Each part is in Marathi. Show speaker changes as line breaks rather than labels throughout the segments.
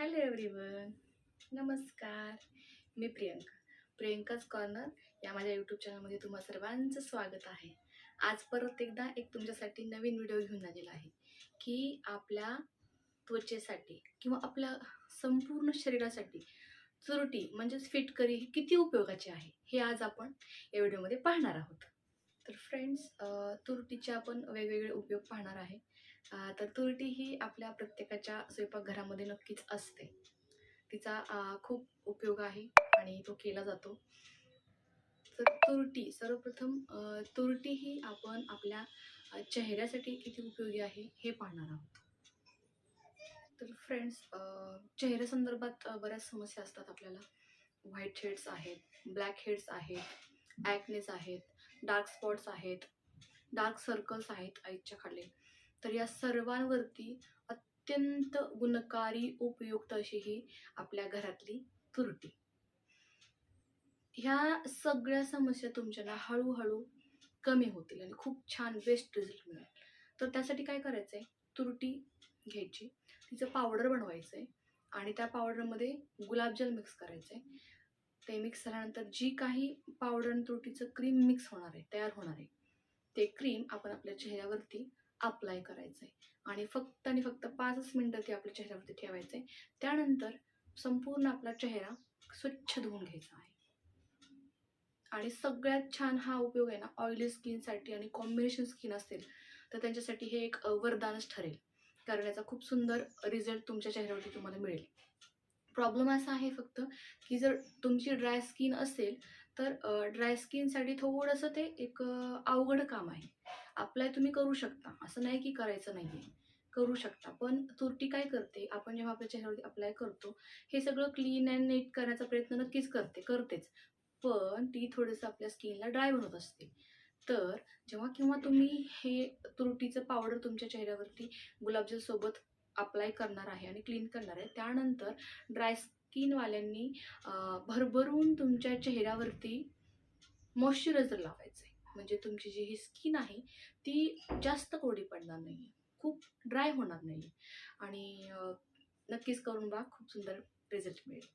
हॅलो एव्हरीवन नमस्कार. मी प्रियंका. प्रियंकाच कॉर्नर या माझ्या यूट्यूब चॅनलमध्ये तुम्हा सर्वांचं स्वागत आहे. आज परत एकदा एक तुमच्यासाठी नवीन व्हिडिओ घेऊन आलेला आहे की आपल्या त्वचेसाठी किंवा आपल्या संपूर्ण शरीरासाठी चुरटी म्हणजेच फिटकरी ही किती उपयोगाची आहे हे आज आपण या व्हिडिओमध्ये पाहणार आहोत. तर फ्रेंड्स तुरटीचे आपण वेगवेगळे उपयोग पाहणार आहे. तर तुरटी ही आपल्या प्रत्येकाच्या स्वयंपाकघरामध्ये नक्कीच असते. तिचा खूप उपयोग आहे आणि तो केला जातो. तर तुरटी सर्वप्रथम तुरटी ही आपण आपल्या चेहऱ्यासाठी किती उपयोगी आहे हे पाहणार आहोत. तर फ्रेंड्स चेहऱ्यासंदर्भात बऱ्याच समस्या असतात आपल्याला. व्हाईट हेड्स आहेत ब्लॅक हेड्स आहेत ॲक्नेस आहेत डार्क स्पॉट्स आहेत डार्क सर्कल्स आहेत आईच्या खाली. तर या सर्वांवरती अत्यंत गुणकारी उपयुक्त अशी ही आपल्या घरातली तुरटी. ह्या सगळ्या समस्या तुमच्या ना हळूहळू कमी होतील आणि खूप छान बेस्ट रिझल्ट मिळेल. तर त्यासाठी काय करायचं आहे तुरटी घ्यायची. तिचं पावडर बनवायचं आहे आणि त्या पावडरमध्ये गुलाबजल मिक्स करायचं आहे ते मिक्स झाल्यानंतर जी काही पावडर आणि तुरटीचं क्रीम मिक्स होणार आहे तयार होणार आहे ते क्रीम आपण आपल्या चेहऱ्यावरती अप्लाय करायचं आहे आणि फक्त आणि फक्त पाचच मिनटं ते आपल्या चेहऱ्यावरती ठेवायचं आहे त्यानंतर संपूर्ण आपला चेहरा स्वच्छ धुवून घ्यायचा आहे. आणि सगळ्यात छान हा उपयोग आहे ना ऑइली स्किनसाठी आणि कॉम्बिनेशन स्किन असेल तर त्यांच्यासाठी हे एक वरदानच ठरेल. कारण याचा खूप सुंदर रिझल्ट तुमच्या चेहऱ्यावरती तुम्हाला मिळेल. प्रॉब्लेम असा आहे फक्त की जर तुमची ड्राय स्किन असेल तर ड्राय स्किनसाठी थोडंसं ते एक अवघड काम आहे. अप्लाय तुम्ही करू शकता. असं नाही की करायचं नाही आहे करू शकता. पण तुरटी काय करते? आपण जेव्हा आपल्या चेहऱ्यावरती अप्लाय करतो हे सगळं क्लीन अँड नीट करण्याचा प्रयत्न नक्कीच करते करतेच. पण ती थोडंसं आपल्या स्किनला ड्राय बनवत असते. तर जेव्हा केव्हा तुम्ही हे तुरटीचं पावडर तुमच्या चेहऱ्यावरती गुलाबजलसोबत अप्लाय करणार आहे आणि क्लीन करणार आहे त्यानंतर ड्राय स्किनवाल्यांनी भरभरून तुमच्या चेहऱ्यावरती मॉइश्चरायझर लावायचं आहे म्हणजे तुमची जी ही स्किन आहे ती जास्त कोरडी पडणार नाही खूप ड्राय होणार नाही आणि नक्कीच करून बघा खूप सुंदर रिझल्ट मिळेल.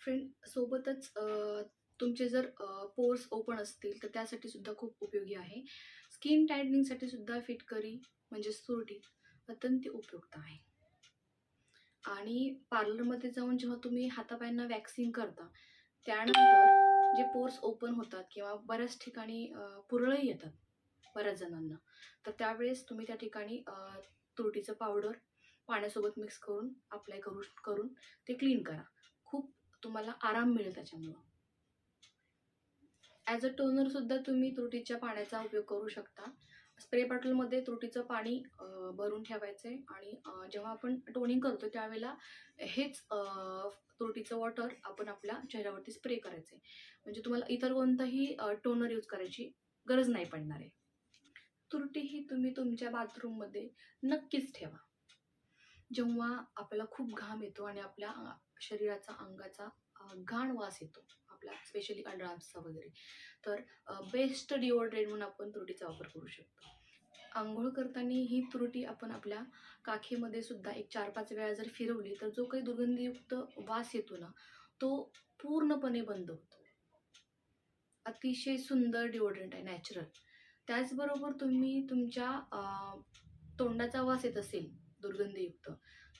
फ्रेंड सोबतच तुमचे जर पोर्स ओपन असतील तर त्यासाठी सुद्धा खूप उपयोगी आहे. स्किन टायटनिंगसाठी सुद्धा फिटकरी म्हणजे सुरटी अत्यंत उपयुक्त आहे. आणि पार्लरमध्ये जाऊन जेव्हा तुम्ही हातापायांना वॅक्सिंग करता त्यानंतर जे पोर्स ओपन होतात किंवा बऱ्याच ठिकाणी पुरळही येतात बऱ्याच जणांना. तर त्यावेळेस तुम्ही त्या ठिकाणी तुरटीचं पावडर पाण्यासोबत मिक्स करून अप्लाय करू करून ते क्लीन करा. खूप तुम्हाला आराम मिळेल त्याच्यामुळं. ॲज अ टोनरसुद्धा तुम्ही तुरटीच्या पाण्याचा उपयोग करू शकता. स्प्रे बॉटलमध्ये तुरटीचं पाणी भरून ठेवायचं आहे आणि जेव्हा आपण टोनिंग करतो त्यावेळेला हेच तुरटीचं वॉटर आपण आपल्या चेहऱ्यावरती स्प्रे करायचं आहे म्हणजे तुम्हाला इतर कोणताही टोनर यूज करायची गरज नाही पडणार आहे. तुरटी ही तुम्ही तुमच्या बाथरूममध्ये नक्कीच ठेवा. जेव्हा आपल्याला खूप घाम येतो आणि आपल्या शरीराचा अंगाचा घाण वास येतो आपला स्पेशली अंडरआर्म्सचा वगैरे. तर बेस्ट डिओड्रेंट म्हणून आपण तुरटीचा वापर करू शकतो. आंघोळ करताना ही तुरटी आपण आपल्या काखेमध्ये सुद्धा एक चार पाच वेळा जर फिरवली तर जो काही दुर्गंधीयुक्त वास येतो ना तो पूर्णपणे बंद होतो. अतिशय सुंदर डिओड्रंट आहे नॅचरल त्याचबरोबर तुम्ही तुमच्या तोंडाचा वास येत असेल दुर्गंधीयुक्त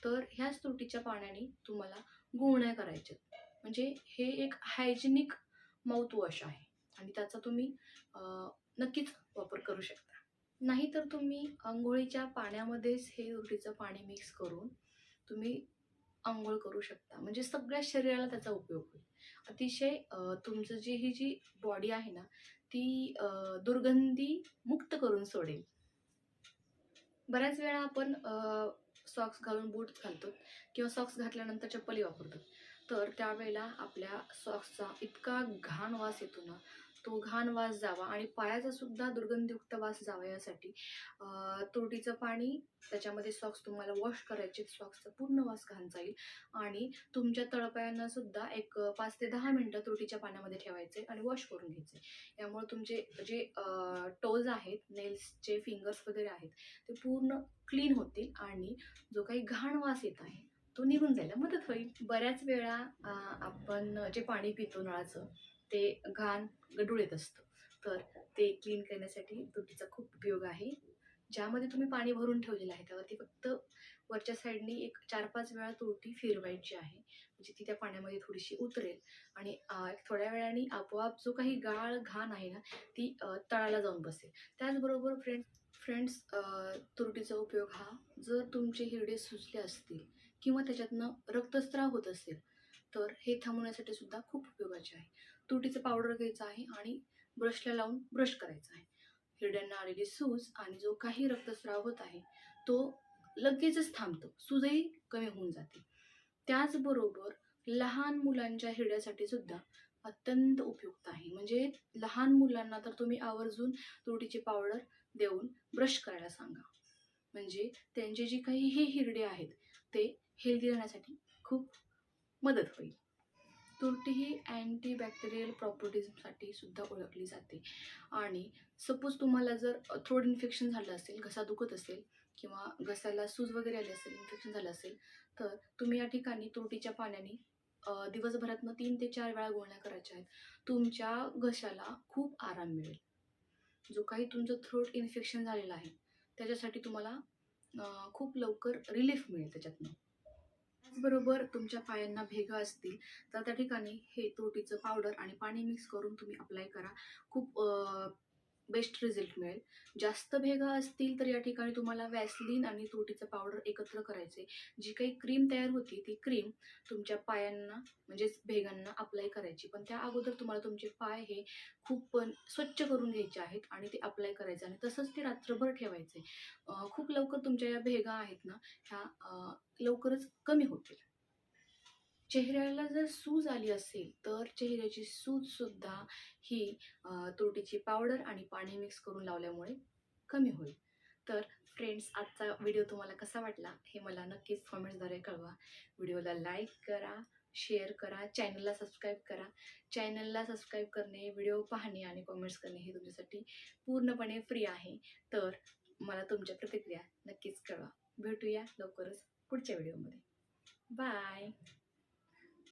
तर ह्याच तुरटीच्या पाण्याने तुम्हाला गुळण्या करायच्यात. म्हणजे हे एक हायजेनिक माउथवॉश आहे. आणि त्याचा तुम्ही नक्कीच वापर करू शकता. नाहीतर तुम्ही आंघोळीच्या पाण्यामध्येच हे तुरटीचं पाणी मिक्स करून तुम्ही आंघोळ करू शकता. म्हणजे सगळ्या शरीराला त्याचा उपयोग होईल. अतिशय तुमचं जी ही जी बॉडी आहे ना ती दुर्गंधी मुक्त करून सोडेल. बऱ्याच वेळा आपण सॉक्स घालून बूट घालतो किंवा सॉक्स घातल्यानंतर चप्पली वापरतो. तर त्यावेळेला आपल्या सॉक्सचा इतका घाण वास येतो ना तो घाण वास जावा आणि पायाचा सुद्धा दुर्गंधयुक्त वास जावा यासाठी. तुरटीचं पाणी त्याच्यामध्ये सॉक्स तुम्हाला वॉश करायचे सॉक्सचा पूर्ण वास घाण जाईल आणि तुमच्या तळपायांना सुद्धा एक पाच ते दहा मिनटं तुरटीच्या पाण्यामध्ये ठेवायचे आणि वॉश करून घ्यायचे. यामुळे तुमचे जे टोज आहेत नेल्सचे फिंगर्स वगैरे आहेत ते पूर्ण क्लीन होतील आणि जो काही घाण वास येत आहे तो निघून जायला मदत होईल. बऱ्याच वेळा आपण जे पाणी पितो नळाचं ते घाण गडूळ येत असतं. तर ते क्लीन करण्यासाठी तुरटीचा खूप उपयोग आहे. ज्यामध्ये तुम्ही पाणी भरून ठेवलेलं आहे त्यावरती फक्त वरच्या साईडनी एक चार पाच वेळा तुरटी फिरवायची आहे. म्हणजे ती त्या पाण्यामध्ये थोडीशी उतरेल आणि थोड्या वेळाने आपोआप जो काही गाळ घाण आहे ना ती तळाला जाऊन बसेल. त्याचबरोबर फ्रेंड फ्रेंड्स तुरटीचा उपयोग हा जर तुमचे हिरडे सुजले असतील किंवा त्याच्यातनं रक्तस्राव होत असेल तर हे थांबवण्यासाठी सुद्धा खूप उपयोगाचे आहे. तुरटीचं पावडर घ्यायचं आहे आणि ब्रशला लावून ब्रश करायचा आहे. हिरड्यांना आलेली सूज आणि जो काही रक्तस्राव होत आहे तो लगेचच थांबतो. सूजही कमी होऊन जाते. त्याचबरोबर लहान मुलांच्या हिरड्यासाठी सुद्धा अत्यंत उपयुक्त आहे. म्हणजे लहान मुलांना तर तुम्ही आवर्जून तुरटीची पावडर देऊन ब्रश करायला सांगा. म्हणजे त्यांचे जे काही हे हिरडे आहेत ते हेल्दी राहण्यासाठी खूप मदत होईल. तुरटी ही अँटीबॅक्टेरियल प्रॉपर्टीजसाठी सुद्धा ओळखली जाते. आणि सपोज तुम्हाला जर थ्रोट इन्फेक्शन झालं असेल घसा दुखत असेल किंवा घसाला सूज वगैरे आली असेल इन्फेक्शन झालं असेल तर तुम्ही या ठिकाणी तुरटीच्या पाण्याने दिवसभरातनं तीन ते चार वेळा गोळण्या करायच्या आहेत. तुमच्या घशाला खूप आराम मिळेल. जो काही तुमचं थ्रोट इन्फेक्शन झालेलं आहे त्याच्यासाठी तुम्हाला खूप लवकर रिलीफ मिळेल त्याच्यातनं. त्याचबरोबर तुमच्या पायांना भेगा असतील तर त्या ठिकाणी हे तुरटीचं पावडर आणि पाणी मिक्स करून तुम्ही अप्लाय करा. खूप बेस्ट रिझल्ट मिळेल. जास्त भेगा असतील तर या ठिकाणी तुम्हाला वॅसलीन आणि तुरटीचं पावडर एकत्र करायचे जी काही क्रीम तयार होती ती क्रीम तुमच्या पायांना म्हणजेच भेगांना अप्लाय करायची. पण त्या अगोदर तुम्हाला तुमचे पाय हे खूप पण स्वच्छ करून घ्यायचे आहेत आणि ते अप्लाय करायचे. आणि तसंच ते रात्रभर ठेवायचे खूप लवकर तुमच्या या भेगा आहेत ना ह्या लवकरच कमी होतील. चेहऱ्याला जर सूज आली असेल तर चेहऱ्याची सूजसुद्धा ही तुरटीची पावडर आणि पाणी मिक्स करून लावल्यामुळे कमी होईल. तर फ्रेंड्स आजचा व्हिडिओ तुम्हाला कसा वाटला हे मला नक्कीच कॉमेंट्सद्वारे कळवा. व्हिडिओला लाईक करा शेअर करा चॅनलला सबस्क्राईब करा. चॅनलला सबस्क्राईब करणे व्हिडिओ पाहणे आणि कॉमेंट्स करणे हे तुमच्यासाठी पूर्णपणे फ्री आहे. तर मला तुमच्या प्रतिक्रिया नक्कीच कळवा. भेटूया लवकरच पुढच्या व्हिडिओमध्ये बाय